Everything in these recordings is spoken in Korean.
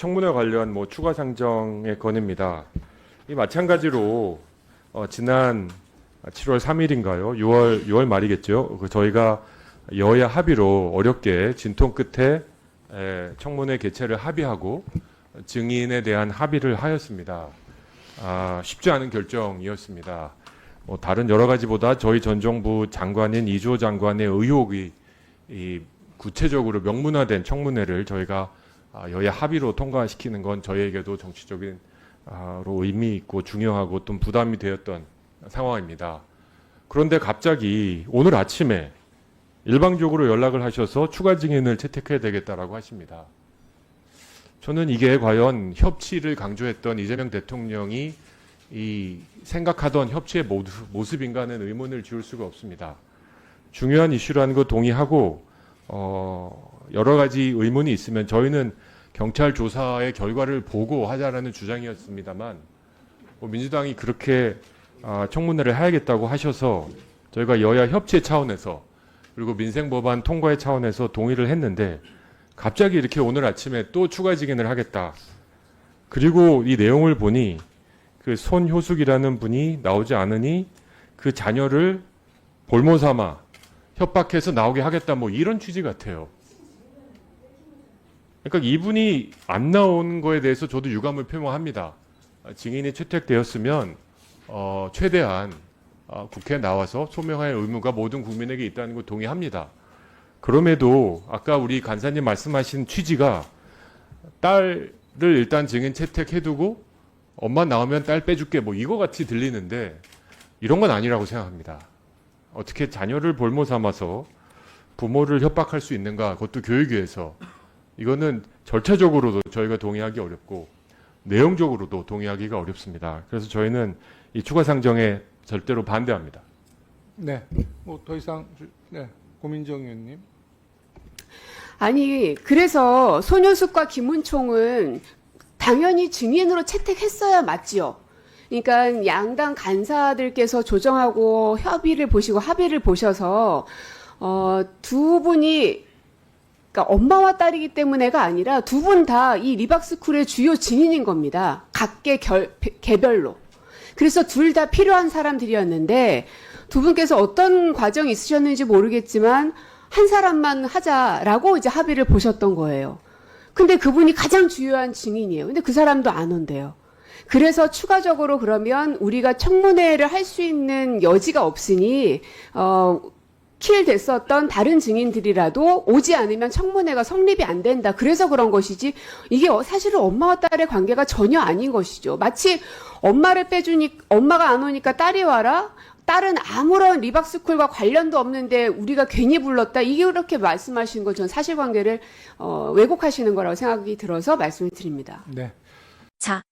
청문회 관련 뭐 추가 상정의 건입니다. 이 마찬가지로 어, 지난 7월 3일인가요? 6월 6월 말이겠죠. 그 저희가 여야 합의로 어렵게 진통 끝에 에, 청문회 개최를 합의하고 증인에 대한 합의를 하였습니다. 아, 쉽지 않은 결정이었습니다. 뭐 다른 여러 가지보다 저희 전 정부 장관인 이주호 장관의 의혹이 이 구체적으로 명문화된 청문회를 저희가 아, 여야 합의로 통과시키는 건 저희에게도 정치적인 아, 로 의미 있고 중요하고 또 부담이 되었던 상황입니다. 그런데 갑자기 오늘 아침에 일방적으로 연락을 하셔서 추가 증인을 채택해야 되겠다라고 하십니다. 저는 이게 과연 협치를 강조했던 이재명 대통령이 이 생각하던 협치의 모습- 모습인가는 의문을 지울 수가 없습니다. 중요한 이슈라는 거 동의하고 어, 여러 가지 의문이 있으면 저희는 경찰 조사의 결과를 보고 하자라는 주장이었습니다만 뭐 민주당이 그렇게 아, 청문회를 해야겠다고 하셔서 저희가 여야 협치 차원에서 그리고 민생 법안 통과의 차원에서 동의를 했는데 갑자기 이렇게 오늘 아침에 또 추가 직인을 하겠다. 그리고 이 내용을 보니 그 손효숙이라는 분이 나오지 않으니 그 자녀를 볼모 삼아 협박해서 나오게 하겠다 뭐 이런 취지 같아요. 그러니까 이분이 안 나온 거에 대해서 저도 유감을 표명합니다. 아, 증인이 채택되었으면 어, 최대한 어, 국회에 나와서 소명할 의무가 모든 국민에게 있다는 거 동의합니다. 그럼에도 아까 우리 간사님 말씀하신 취지가 딸을 일단 증인 채택해두고 엄마 나오면 딸 빼줄게 뭐 이거 같이 들리는데 이런 건 아니라고 생각합니다. 어떻게 자녀를 볼모 삼아서 부모를 협박할 수 있는가 그것도 교육위에서 이거는 절차적으로도 저희가 동의하기 어렵고 내용적으로도 동의하기가 어렵습니다. 그래서 저희는 이 추가 상정에 절대로 반대합니다. 네, 뭐 더 이상 주- 네 고민정 의원님. 아니, 그래서 손효숙과 김은총은 당연히 증인으로 채택했어야 맞지요. 그러니까 양당 간사들께서 조정하고 협의를 보시고 합의를 보셔서 어, 두 분이 그러니까 엄마와 딸이기 때문에가 아니라 두 분 다 이 리박스쿨의 주요 증인인 겁니다. 각계 결, 개별로. 그래서 둘 다 필요한 사람들이었는데 두 분께서 어떤 과정이 있으셨는지 모르겠지만 한 사람만 하자라고 이제 합의를 보셨던 거예요. 근데 그분이 가장 주요한 증인이에요. 근데 그 사람도 안 온대요. 그래서 추가적으로 그러면 우리가 청문회를 할 수 있는 여지가 없으니 어, 킬 됐었던 다른 증인들이라도 오지 않으면 청문회가 성립이 안 된다. 그래서 그런 것이지 이게 어- 사실은 엄마와 딸의 관계가 전혀 아닌 것이죠. 마치 엄마를 빼주니 엄마가 안 오니까 딸이 와라. 딸은 아무런 리박스쿨과 관련도 없는데 우리가 괜히 불렀다. 이게 그렇게 말씀하시는 건전 사실관계를 어, 왜곡하시는 거라고 생각이 들어서 말씀을 드립니다. 네, 자,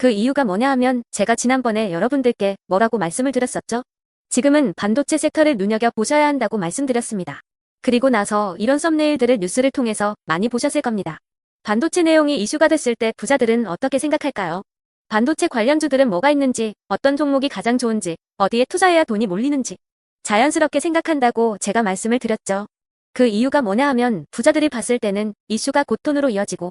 그 이유가 뭐냐 하면 제가 지난번에 여러분들께 뭐라고 말씀을 드렸었죠? 지금은 반도체 섹터를 눈여겨 보셔야 한다고 말씀드렸습니다. 그리고 나서 이런 썸네일들을 뉴스를 통해서 많이 보셨을 겁니다. 반도체 내용이 이슈가 됐을 때 부자들은 어떻게 생각할까요? 반도체 관련주들은 뭐가 있는지, 어떤 종목이 가장 좋은지, 어디에 투자해야 돈이 몰리는지 자연스럽게 생각한다고 제가 말씀을 드렸죠. 그 이유가 뭐냐 하면 부자들이 봤을 때는 이슈가 곧 돈으로 이어지고